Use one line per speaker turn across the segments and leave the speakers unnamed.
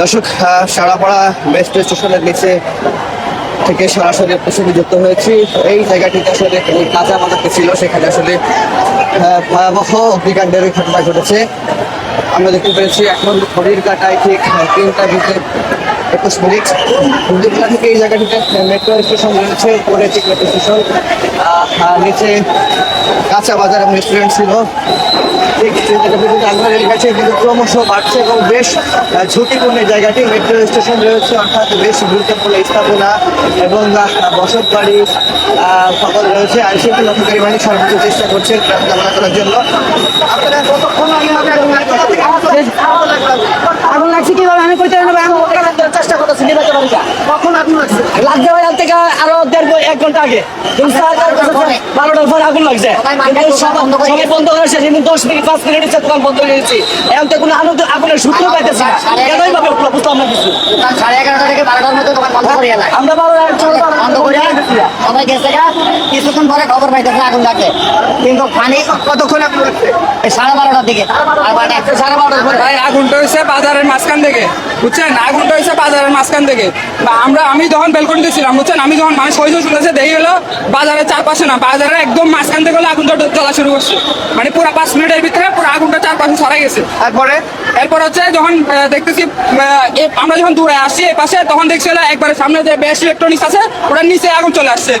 দর্শক সারাপাড়া মেট্রো স্টেশনের নিচে থেকে সরাসরি আপনার যুক্ত হয়েছি। এই জায়গাটিতে আসলে কাঁচা বাজারটি ছিল, সেখানে আসলে ভয়াবহ অগ্নিকাণ্ডের ঘটনা ঘটেছে। আমরা দেখতে পেরেছি, এখন ঘড়ির কাটায় ঠিক তিনটা বিকে একুশ মিনিট। দুপুরা থেকে এই জায়গাটিতে মেট্রো স্টেশন রয়েছে, উপরে ঠিক মেট্রো স্টেশন আর নিচে কাঁচা বাজার এবং রেস্টুরেন্ট ছিল। ঠিক সেই জায়গাটিতে ক্রমশ বাড়ছে এবং বেশ ঝুঁকিপূর্ণ জায়গাটি। মেট্রো স্টেশন রয়েছে, অর্থাৎ বেশ গুরুত্বপূর্ণ স্থাপনা এবং বসত বাড়ি সকল রয়েছে। আর সেগুলো লক্ষ্যকারী বাহিনী চেষ্টা করছে জামানা করার জন্য।
আমি পারব আমি ওখানে আনার চেষ্টা করতেছি নিভাতে
কখন আগুন লাগছে?
লাগছে ভাই থেকে আরও দেড় এক ঘণ্টা আগে। বারোটার পরে আগুন লাগছে। সবাই বন্ধ করে শেষ কিন্তু দশ মিনিট পাঁচ মিনিট হচ্ছে দোকান বন্ধ এখন তো কোনো আনন্দ আগুনের সূত্র পাইতেছি না। কেনই ভাবে বুঝলাম না কিছু।
সাড়ে এগারোটা থেকে বারোটার মধ্যে দোকান বন্ধ করে
আমরা বারো
বন্ধ করে কিছুক্ষণ পরে খবর পাইতেছে আগুন কিন্তু পানি
কতক্ষণ আগুন
সাড়ে বারোটার দিকে। সাড়ে বারোটার
ভাই, আগুনটা হয়েছে বাজারের মাঝখান থেকে। বুঝছেন? আগুনটা হয়েছে বাজারের মাঝখান থেকে। আমরা, আমি যখন বেলকনিতে ছিলাম, বুঝছেন? আমি যখন মানুষ হয়েছে শুনেছে দেখি হলো বাজারের চারপাশে না, বাজারের একদম মাঝখান থেকে হলো আগুনটা জ্বলা শুরু করছে। মানে পুরো পাঁচ মিনিটের ভিতরে পুরো আগুনটা চারপাশে ছড়াই গেছে।
তারপরে
এরপর হচ্ছে যখন দেখতেছি আমরা যখন দূরে আসছি এই পাশে তখন দেখছি একবারে সামনে যে বেশ ইলেকট্রনিক্স আছে ওটার নিচে আগুন চলে আসছে।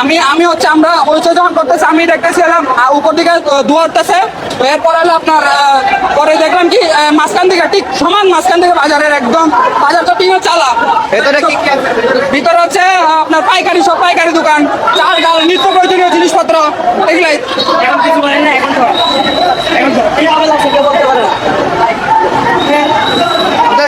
আমি আমি হচ্ছে আমরা পরিচয় যখন করতেছি আমি দেখতেছিলাম আহ, উপর দিকে দুয়ারতেছে এরপর হলো আপনার পরে দেখলাম কি মাঝখান থেকে ঠিক সমান মাঝখান থেকে বাজারের একদম বাজার তো টিনের চালা।
ভেতরে
ভিতরে হচ্ছে আপনার পাইকারি সব পাইকারি দোকান চাল ডাল নিত্য প্রয়োজনীয় জিনিসপত্র এগুলাই
এখন কিছু বলেন না এখন তো এখন তো কীভাবে লাগছে কেউ বলতে পারে না
আপনারা কি দেখেছেন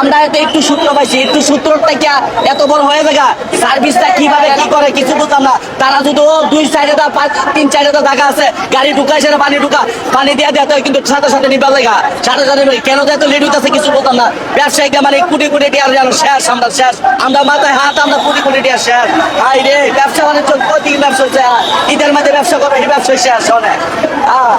আমরা এতে একটু সূত্র পাইছি, একটু সূত্রটা কি এত বড় হয়ে যায় সার্ভিসটা কীভাবে কি করে, কিছু বুঝতাম না। তারা যদি দুই সাইডে দা পাঁচ, তিন সাইডে দা জায়গা আছে, গাড়ি ঢুকায় সেটা পানি ঢুকা, পানি দিয়ে দেওয়া তো কিন্তু সাথে সাথে নিবার লাগা। সাথে সাথে কেন যে এত লেট হইতেছে কিছু বুঝতাম না। ব্যবসায়িকরা মানে কোটি কোটি টিয়ার যেন শেষ, আমরা শেষ। আমরা মাথায় হাত, আমরা কোটি কোটি টিয়ার শেষ। হাই রে, ব্যবসা বাণিজ্য কত ব্যবসা হচ্ছে? ঈদের মধ্যে ব্যবসা করবে ব্যবসা শেষ অনেক আহ।